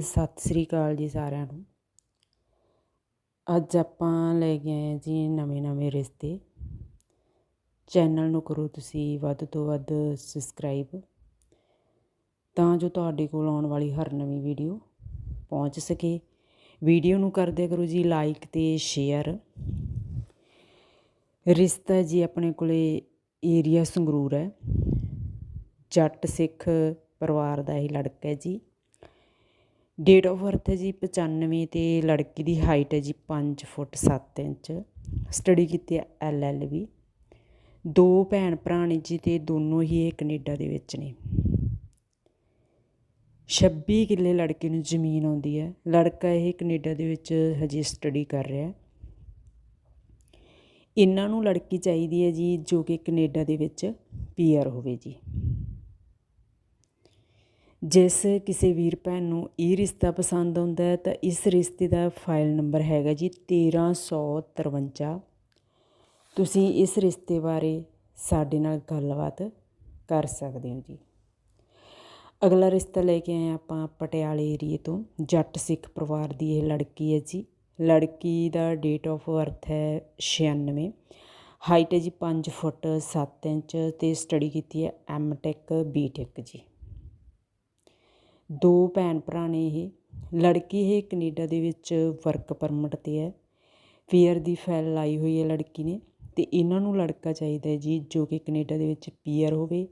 ਸਤਿ ਸ੍ਰੀ ਅਕਾਲ ਜੀ ਸਾਰਿਆਂ ਨੂੰ। ਅੱਜ ਆਪਾਂ ਲੈ ਕੇ ਆਏ ਹਾਂ ਜੀ ਨਵੇਂ ਨਵੇਂ ਰਿਸ਼ਤੇ। ਚੈਨਲ ਨੂੰ ਕਰੋ ਤੁਸੀਂ ਵੱਧ ਤੋਂ ਵੱਧ ਸਬਸਕ੍ਰਾਈਬ। ਤਾਂ ਜੋ ਤੁਹਾਡੇ ਕੋਲ ਆਉਣ ਵਾਲੀ ਹਰ ਨਵੀਂ ਵੀਡੀਓ ਪਹੁੰਚ ਸਕੇ। ਵੀਡੀਓ ਨੂੰ ਕਰਦੇ ਕਰੋ ਜੀ ਲਾਈਕ ਤੇ ਸ਼ੇਅਰ। ਰਿਸ਼ਤਾ ਜੀ ਆਪਣੇ ਕੋਲੇ ਏਰੀਆ ਸੰਗਰੂਰ ਹੈ। ਜੱਟ ਸਿੱਖ ਪਰਿਵਾਰ ਦਾ ਇਹ ਲੜਕਾ ਹੈ ਜੀ। ਡੇਟ ਆਫ ਬਰਥ ਹੈ ਜੀ 95 ਤੇ ਲੜਕੀ ਦੀ ਹਾਈਟ ਹੈ ਜੀ 5 ਫੁੱਟ 7 ਇੰਚ। ਸਟੱਡੀ ਕੀਤੀ ਹੈ ਐਲ ਐਲ ਬੀ ਦੋ ਭੈਣ ਭਰਾ ਨੇ ਜੀ ਤੇ ਦੋਨੋਂ ਹੀ ਇਹ ਕੈਨੇਡਾ ਦੇ ਵਿੱਚ ਨੇ। 26 ਕਿੱਲੇ ਲੜਕੇ ਨੂੰ ਜ਼ਮੀਨ ਆਉਂਦੀ ਹੈ। ਲੜਕਾ ਇਹ ਕੈਨੇਡਾ ਦੇ ਵਿੱਚ ਹਜੇ ਸਟੱਡੀ ਕਰ ਰਿਹਾ ਇਹਨਾਂ ਨੂੰ ਲੜਕੀ ਚਾਹੀਦੀ ਹੈ ਜੀ ਜੋ ਕਿ ਕੈਨੇਡਾ ਦੇ ਵਿੱਚ ਪੀਆਰ ਹੋਵੇ ਜੀ। ਜਿਸ ਕਿਸੇ ਵੀਰ ਭੈਣ ਨੂੰ ਇਹ ਰਿਸ਼ਤਾ ਪਸੰਦ ਆਉਂਦਾ ਹੈ, ਤਾਂ ਇਸ ਰਿਸ਼ਤੇ ਦਾ ਫਾਈਲ ਨੰਬਰ ਹੈਗਾ ਜੀ 1353 ਤੁਸੀਂ ਇਸ ਰਿਸ਼ਤੇ ਬਾਰੇ ਸਾਡੇ ਨਾਲ ਗੱਲਬਾਤ ਕਰ ਸਕਦੇ ਹੋ ਜੀ। ਅਗਲਾ ਰਿਸ਼ਤਾ ਲੈ ਕੇ ਆਏ ਆਪਾਂ ਪਟਿਆਲੇ ਏਰੀਏ ਤੋਂ। ਜੱਟ ਸਿੱਖ ਪਰਿਵਾਰ ਦੀ ਇਹ ਲੜਕੀ ਹੈ ਜੀ। ਲੜਕੀ ਦਾ ਡੇਟ ਆਫ ਬਰਥ ਹੈ 96 ਹਾਈਟ ਹੈ ਜੀ 5 ਫੁੱਟ 7 ਇੰਚ ਤੇ ਸਟੱਡੀ ਕੀਤੀ ਹੈ ਐਮ ਟੈਕ ਬੀ ਟੈਕ ਜੀ। ਦੋ ਭੈਣ ਭਰਾ ਨੇ ਇਹ। ਲੜਕੀ ਇਹ ਕੈਨੇਡਾ ਦੇ ਵਿੱਚ ਵਰਕ ਪਰਮਿਟ 'ਤੇ ਹੈ। ਪੀਅਰ ਦੀ ਫਾਈਲ ਲਾਈ ਹੋਈ ਹੈ ਲੜਕੀ ਨੇ ਅਤੇ ਇਹਨਾਂ ਨੂੰ ਲੜਕਾ ਚਾਹੀਦਾ ਹੈ ਜੀ ਜੋ ਕਿ ਕੈਨੇਡਾ ਦੇ ਵਿੱਚ ਪੀਅਰ ਹੋਵੇ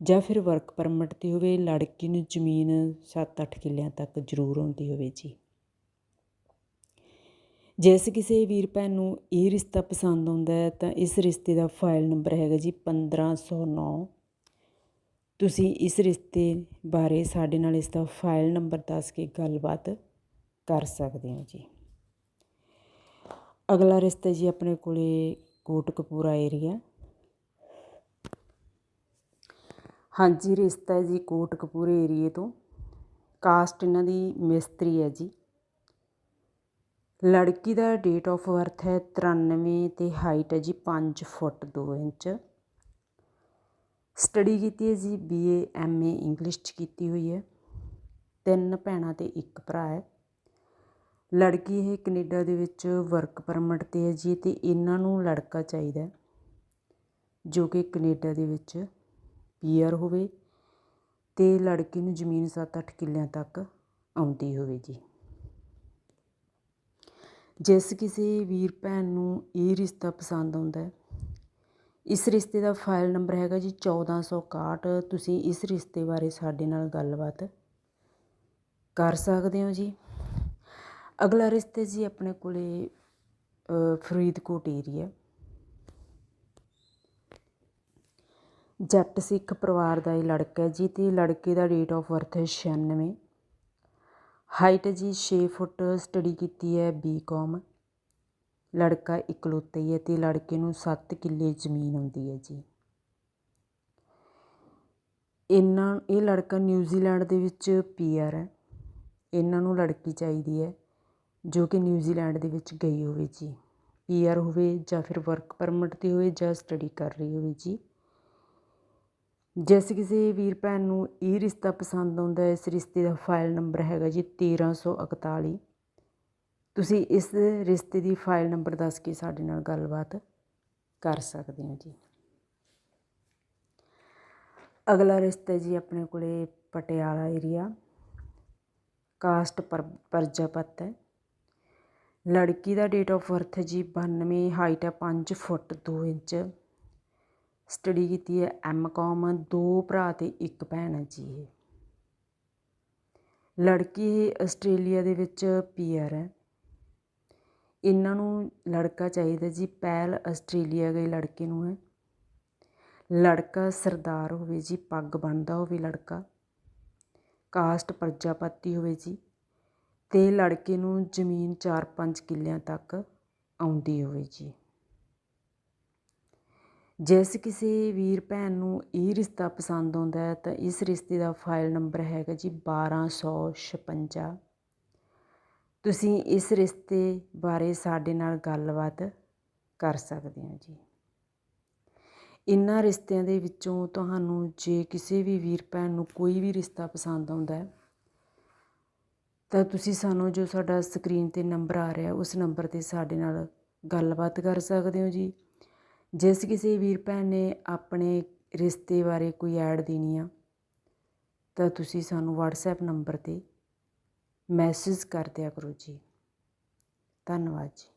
ਜਾਂ ਫਿਰ ਵਰਕ ਪਰਮਿਟ 'ਤੇ ਹੋਵੇ। ਲੜਕੀ ਨੂੰ ਜ਼ਮੀਨ 7-8 ਕਿੱਲਿਆਂ ਤੱਕ ਜ਼ਰੂਰ ਆਉਂਦੀ ਹੋਵੇ ਜੀ। ਜਿਸ ਕਿਸੇ ਵੀਰ ਭੈਣ ਨੂੰ ਇਹ ਰਿਸ਼ਤਾ ਪਸੰਦ ਆਉਂਦਾ ਹੈ ਤਾਂ ਇਸ ਰਿਸ਼ਤੇ ਦਾ ਫਾਈਲ ਨੰਬਰ ਹੈਗਾ ਜੀ 1509 ਤੁਸੀਂ ਇਸ ਰਿਸ਼ਤੇ ਬਾਰੇ ਸਾਡੇ ਨਾਲ ਇਸ ਦਾ ਫਾਈਲ ਨੰਬਰ ਦੱਸ ਕੇ ਗੱਲਬਾਤ ਕਰ ਸਕਦੇ ਹੋ ਜੀ। ਅਗਲਾ ਰਿਸ਼ਤਾ ਜੀ ਆਪਣੇ ਕੋਲੇ ਕੋਟਕਪੂਰਾ ਏਰੀਆ ਹਾਂਜੀ, ਰਿਸ਼ਤਾ ਜੀ ਕੋਟਕਪੂਰੇ ਏਰੀਏ ਤੋਂ। ਕਾਸਟ ਇਹਨਾਂ ਦੀ ਮਿਸਤਰੀ ਹੈ ਜੀ। ਲੜਕੀ ਦਾ ਡੇਟ ਆਫ ਬਰਥ ਹੈ 93 ਤੇ ਹਾਈਟ ਹੈ ਜੀ 5 ਫੁੱਟ 2 ਇੰਚ। ਸਟੱਡੀ ਕੀਤੀ ਹੈ ਜੀ ਬੀਏ ਐਮਏ ਇੰਗਲਿਸ਼ ਚ ਕੀਤੀ ਹੋਈ ਹੈ। ਤਿੰਨ ਭੈਣਾਂ ਤੇ ਇੱਕ ਭਰਾ ਹੈ। ਲੜਕੀ ਇਹ ਕੈਨੇਡਾ ਦੇ ਵਿੱਚ ਵਰਕ ਪਰਮਿਟ ਤੇ ਹੈ ਜੀ ਤੇ ਇਹਨਾਂ ਨੂੰ ਲੜਕਾ ਚਾਹੀਦਾ ਜੋ ਕਿ ਕੈਨੇਡਾ ਦੇ ਵਿੱਚ ਪੀਆਰ ਹੋਵੇ ਤੇ ਲੜਕੀ ਨੂੰ ਜ਼ਮੀਨ 7-8 ਕਿੱਲਿਆਂ ਤੱਕ ਆਉਂਦੀ ਹੋਵੇ ਜੀ। ਜਿਸ ਕਿਸੇ ਵੀਰ ਭੈਣ ਨੂੰ ਇਹ ਰਿਸ਼ਤਾ ਪਸੰਦ ਆਉਂਦਾ ਹੈ ਇਸ ਰਿਸ਼ਤੇ ਦਾ ਫਾਈਲ ਨੰਬਰ ਹੈਗਾ ਜੀ 1461 ਤੁਸੀਂ ਇਸ ਰਿਸ਼ਤੇ ਬਾਰੇ ਸਾਡੇ ਨਾਲ ਗੱਲਬਾਤ ਕਰ ਸਕਦੇ ਹੋ ਜੀ। ਅਗਲਾ ਰਿਸ਼ਤੇ ਜੀ ਆਪਣੇ ਕੋਲੇ ਫਰੀਦਕੋਟ ਏਰੀਆ ਜੱਟ ਸਿੱਖ ਪਰਿਵਾਰ ਦਾ ਇਹ ਲੜਕਾ ਹੈ ਜੀ ਤੇ ਲੜਕੇ ਦਾ ਡੇਟ ਆਫ ਬਰਥ ਹੈ 96 ਹਾਈਟ ਜੀ 6 ਫੁੱਟ ਸਟੱਡੀ ਕੀਤੀ ਹੈ ਬੀਕਾਮ ਲੜਕਾ ਇਕਲੌਤਾ ਹੀ ਹੈ ਤੇ ਲੜਕੇ ਨੂੰ 7 ਕਿੱਲੇ ਜ਼ਮੀਨ ਆਉਂਦੀ ਹੈ ਜੀ। ਇਹਨਾਂ, ਇਹ ਲੜਕਾ ਨਿਊਜ਼ੀਲੈਂਡ ਦੇ ਵਿੱਚ ਪੀਆਰ ਹੈ। ਇਹਨਾਂ ਨੂੰ ਲੜਕੀ ਚਾਹੀਦੀ ਹੈ ਜੋ ਕਿ ਨਿਊਜ਼ੀਲੈਂਡ ਦੇ ਵਿੱਚ ਗਈ ਹੋਵੇ ਜੀ। ਪੀਆਰ ਹੋਵੇ ਜਾਂ ਫਿਰ ਵਰਕ ਪਰਮਿਟ ਤੇ ਹੋਵੇ ਜਾਂ ਸਟੱਡੀ ਕਰ ਰਹੀ ਹੋਵੇ ਜੀ। ਜਿਸ ਕਿਸੇ ਵੀਰ ਭੈਣ ਨੂੰ ਇਹ ਰਿਸ਼ਤਾ ਪਸੰਦ ਆਉਂਦਾ ਹੈ, ਇਸ ਰਿਸ਼ਤੇ ਦਾ ਫਾਈਲ ਨੰਬਰ ਹੈਗਾ ਜੀ 1341 ਤੁਸੀਂ ਇਸ ਰਿਸ਼ਤੇ ਦੀ ਫਾਈਲ ਨੰਬਰ ਦੱਸ ਕੇ ਸਾਡੇ ਨਾਲ ਗੱਲਬਾਤ ਕਰ ਸਕਦੇ ਹੋ ਜੀ। ਅਗਲਾ ਰਿਸ਼ਤਾ ਜੀ ਆਪਣੇ ਕੋਲੇ ਪਟਿਆਲਾ ਏਰੀਆ ਕਾਸਟ ਪਰਜਾਪਤ ਹੈ। ਲੜਕੀ ਦਾ ਡੇਟ ਆਫ ਬਰਥ ਜੀ 92 ਹਾਈਟ ਹੈ 5 ਫੁੱਟ 2 ਇੰਚ। ਸਟੱਡੀ ਕੀਤੀ ਹੈ ਐਮਕਾਮ ਦੋ ਭਰਾ ਤੇ ਇੱਕ ਭੈਣ ਹੈ ਜੀ ਇਹ। ਲੜਕੀ ਆਸਟ੍ਰੇਲੀਆ ਦੇ ਵਿੱਚ ਪੀਆਰ ਹੈ। ਇਹਨਾਂ ਨੂੰ ਲੜਕਾ ਚਾਹੀਦਾ ਜੀ, ਪਹਿਲ ਆਸਟ੍ਰੇਲੀਆ ਗਏ ਲੜਕੇ ਨੂੰ ਹੈ ਲੜਕਾ ਸਰਦਾਰ ਹੋਵੇ ਜੀ, ਪੱਗ ਬੰਨਦਾ ਹੋਵੇ ਲੜਕਾ, ਕਾਸਟ ਪ੍ਰਜਾਪਤੀ ਹੋਵੇ ਜੀ, ਤੇ ਲੜਕੇ ਨੂੰ ਜ਼ਮੀਨ 4-5 ਕਿੱਲਿਆਂ ਤੱਕ ਆਉਂਦੀ ਹੋਵੇ ਜੀ। ਜਿਸ ਕਿਸੇ ਵੀਰ ਭੈਣ ਨੂੰ ਇਹ ਰਿਸ਼ਤਾ ਪਸੰਦ ਆਉਂਦਾ ਹੈ, ਤਾਂ ਇਸ ਰਿਸ਼ਤੇ ਦਾ ਫਾਈਲ ਨੰਬਰ ਹੈਗਾ ਜੀ 1256 ਤੁਸੀਂ ਇਸ ਰਿਸ਼ਤੇ ਬਾਰੇ ਸਾਡੇ ਨਾਲ ਗੱਲਬਾਤ ਕਰ ਸਕਦੇ ਹੋ ਜੀ। ਇਹਨਾਂ ਰਿਸ਼ਤਿਆਂ ਦੇ ਵਿੱਚੋਂ ਤੁਹਾਨੂੰ ਜੇ ਕਿਸੇ ਵੀ ਵੀਰ ਭੈਣ ਨੂੰ ਕੋਈ ਵੀ ਰਿਸ਼ਤਾ ਪਸੰਦ ਆਉਂਦਾ ਹੈ, ਤਾਂ ਤੁਸੀਂ ਸਾਨੂੰ ਜੋ ਸਾਡਾ ਸਕਰੀਨ ਤੇ ਨੰਬਰ ਆ ਰਿਹਾ, ਉਸ ਨੰਬਰ ਤੇ ਸਾਡੇ ਨਾਲ ਗੱਲਬਾਤ ਕਰ ਸਕਦੇ ਹੋ ਜੀ। ਜਿਸ ਕਿਸੇ ਵੀਰ ਭੈਣ ਨੇ ਆਪਣੇ ਰਿਸ਼ਤੇ ਬਾਰੇ ਕੋਈ ਐਡ ਦੇਣੀ ਆ, ਤਾਂ ਤੁਸੀਂ ਸਾਨੂੰ WhatsApp ਨੰਬਰ ਤੇ ਮੈਸੇਜ ਕਰ ਦਿਆ ਕਰੋ ਜੀ। ਧੰਨਵਾਦ ਜੀ।